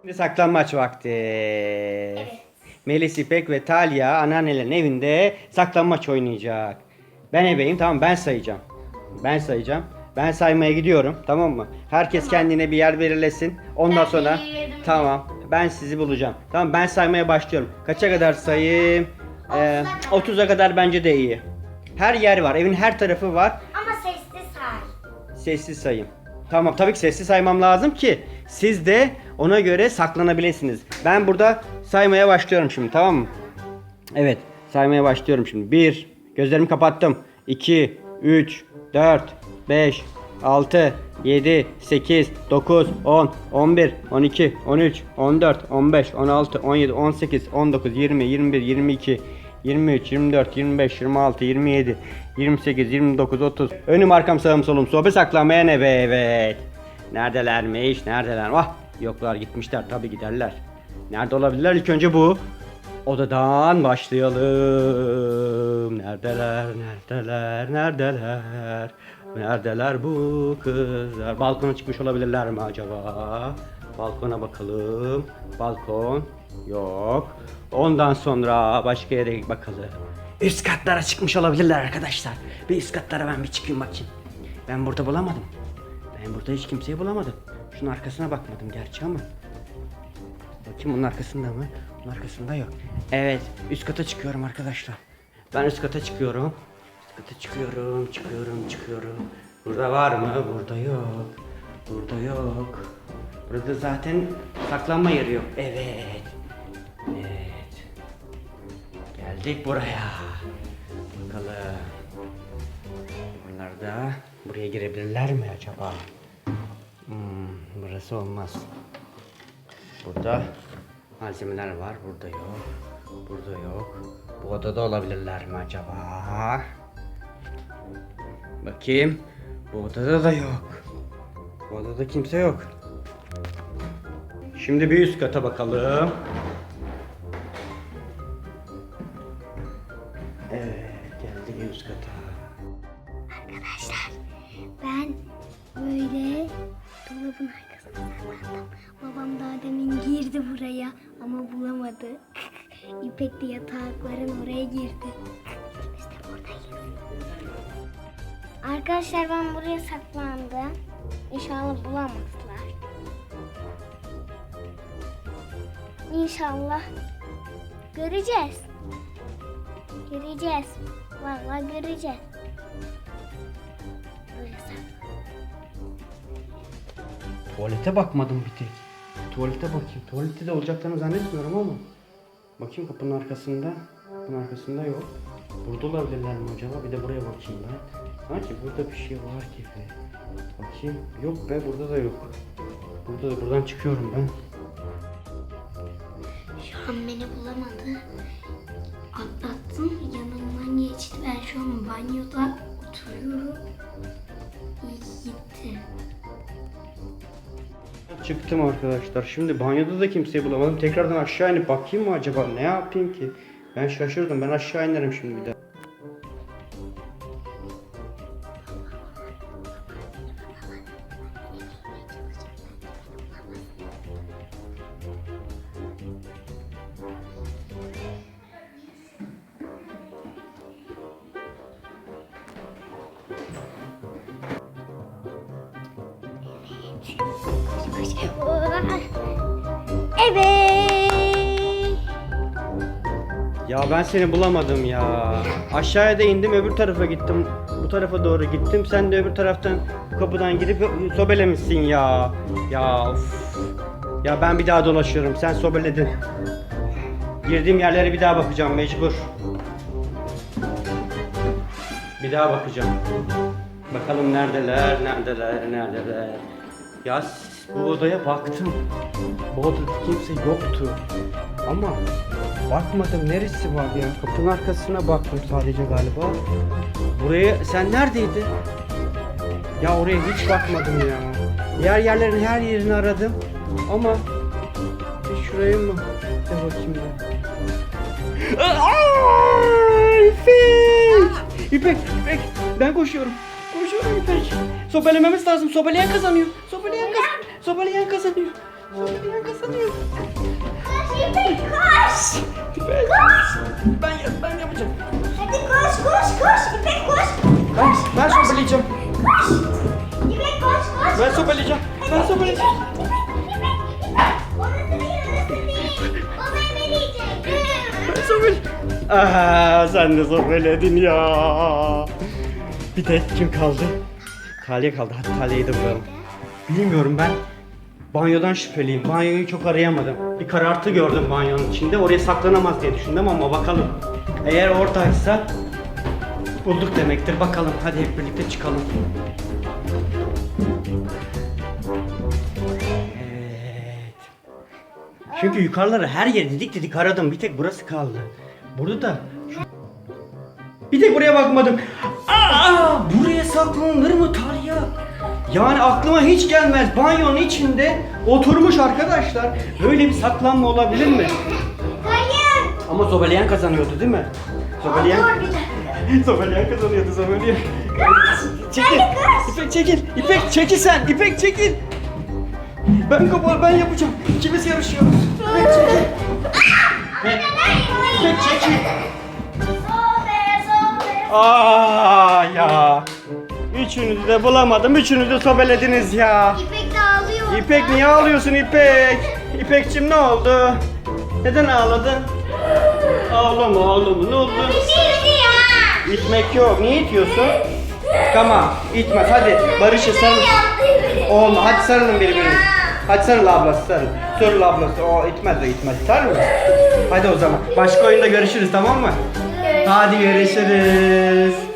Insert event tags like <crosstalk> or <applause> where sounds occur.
Şimdi saklanmaç vakti. Melis İpek ve Talya anneannelerin evinde saklanmaç oynayacak. Ben ebeyim tamam ben sayacağım. Ben sayacağım. Ben saymaya gidiyorum tamam mı? Herkes kendine bir yer belirlesin. Ondan Ben sonra belirledim. tamam ben sizi bulacağım. Tamam ben saymaya başlıyorum. Kaça kadar sayayım? Ee, 30'a kadar bence de iyi. Her yer var. Evin her tarafı var. Ama sessiz say. Sessiz sayayım. Tamam tabii ki sessiz saymam lazım ki siz de ona göre saklanabilirsiniz. Ben burada saymaya başlıyorum şimdi tamam mı? Evet saymaya başlıyorum şimdi. 1 Gözlerimi kapattım. 2 3 4 5 6 7 8 9 10 11 12 13 14 15 16 17 18 19 20 21 22 23, 24, 25, 26, 27, 28, 29, 30. Önüm arkam sağım solum sobe saklanmaya ne be evet. Neredelermiş neredeler? Vah yoklar gitmişler tabi giderler. Nerede olabilirler ilk önce bu. Odadan başlayalım. Neredeler, neredeler, neredeler? Neredeler bu kızlar? Balkona çıkmış olabilirler mi acaba? Balkona bakalım. Balkon yok. Ondan sonra başka yere bakalım. Üst katlara çıkmış olabilirler arkadaşlar. Bir üst katlara ben bir çıkayım bakayım. Ben burada bulamadım. Ben burada hiç kimseyi bulamadım. Şunun arkasına bakmadım gerçi ama. Bakayım bunun arkasında mı? Bunun arkasında yok. Evet, üst kata çıkıyorum arkadaşlar. Ben üst kata çıkıyorum. Üst kata çıkıyorum, çıkıyorum, çıkıyorum. Burada var mı? Burada yok. Burada yok. Burada zaten saklanma yeri yok. Evet. Geldik buraya. Bakalım. Bunlar da buraya girebilirler mi acaba? Hmm, burası olmaz. Burada malzemeler var. Burada yok. Burada yok. Bu odada olabilirler mi acaba? Bakayım. Bu odada da yok. Bu odada kimse yok. Şimdi bir üst kata bakalım. Geldik en. Arkadaşlar ben böyle dolabın arkasına saklandım. Babam daha demin girdi buraya ama bulamadı. <laughs> İpek de yatakların oraya girdi. Biz de buradayız. Arkadaşlar ben buraya saklandım. İnşallah bulamazlar. İnşallah göreceğiz. Göreceğiz. Vallahi göreceğiz. Tuvalete bakmadım bir tek. Tuvalete bakayım. Tuvalette de olacaklarını zannetmiyorum ama. Bakayım kapının arkasında. Kapının arkasında yok. Burada olabilirler mi acaba? Bir de buraya bakayım ben. Sanki burada bir şey var gibi. Bakayım. Yok be burada da yok. Burada da buradan çıkıyorum ben. Şu an beni bulamadı. Atlattım. Şu an banyoda oturuyorum. İyi gitti. Çıktım arkadaşlar. Şimdi banyoda da kimseyi bulamadım. Tekrardan aşağı inip bakayım mı acaba? Ne yapayım ki? Ben şaşırdım. Ben aşağı inerim şimdi bir daha. Evet. Ya ben seni bulamadım ya. Aşağıya da indim öbür tarafa gittim. Bu tarafa doğru gittim. Sen de öbür taraftan kapıdan girip sobelemişsin ya. Ya of. Ya ben bir daha dolaşıyorum. Sen sobeledin. Girdiğim yerlere bir daha bakacağım mecbur. Bir daha bakacağım. Bakalım neredeler, neredeler, neredeler. Ya s- bu odaya baktım. Bu odada kimse yoktu. Ama bakmadım neresi var ya? Kapının arkasına baktım sadece galiba. Buraya sen neredeydin? Ya oraya hiç bakmadım ya. Diğer yerlerin her yerini aradım. Ama bir şuraya mı? De bakayım ben. Aa, İpek! İpek, İpek, ben koşuyorum. Koşuyorum İpek. Sobelememiz lazım. Sobeleyen kazanıyor. Sobeleyen kazanıyor. Sobeleyen kazanıyor. Sobeleyen kazanıyor. Koş İpek koş. Koş. Ben, ben yapacağım. Hadi koş koş koş. İpek koş. Ben, ben sobeleyeceğim. Koş. İpek koş koş. Ben sobeleyeceğim. Ben. İpek, İpek, İpek. Sobeleyeceğim. Aa, sen de sobeledin ya. Bir tek kim kaldı? Talya kaldı. Hadi Talya'yı da bulalım. Bilmiyorum ben. Banyodan şüpheliyim. Banyoyu çok arayamadım. Bir karartı gördüm banyonun içinde. Oraya saklanamaz diye düşündüm ama bakalım. Eğer oradaysa bulduk demektir. Bakalım. Hadi hep birlikte çıkalım. Evet. Çünkü yukarıları her yeri didik didik aradım. Bir tek burası kaldı. Burada da bir tek buraya bakmadım. Aa, buraya saklanılır mı Talya? Yani aklıma hiç gelmez. Banyonun içinde oturmuş arkadaşlar. Böyle bir saklanma olabilir mi? Hayır. Ama sobeleyen kazanıyordu değil mi? Sobeleyen, Dur bir <laughs> dakika. sobeleyen kazanıyordu sobeleyen. Çekil. Hadi kız. İpek çekil. İpek çekil sen. İpek çekil. Ben kapalı ben yapacağım. İkimiz yarışıyoruz. İpek çekil. İpek, İpek çekil. Sobe, sobe. Aa ya. Üçünüzü de bulamadım. Üçünüzü de sobelediniz ya. İpek de ağlıyor. İpek niye ağlıyorsun İpek? İpekçim ne oldu? Neden ağladın? Ağlama ağlama ne oldu? Şimdi ya. İtmek yok. Niye itiyorsun? Tamam itmez hadi barışın sarılın. Olma hadi sarılın birbirine. Hadi sarıl ablası sarıl. Sarıl ablası. O itmez o itmez. Itar mı? Hadi o zaman. Başka oyunda görüşürüz tamam mı? Hadi görüşürüz.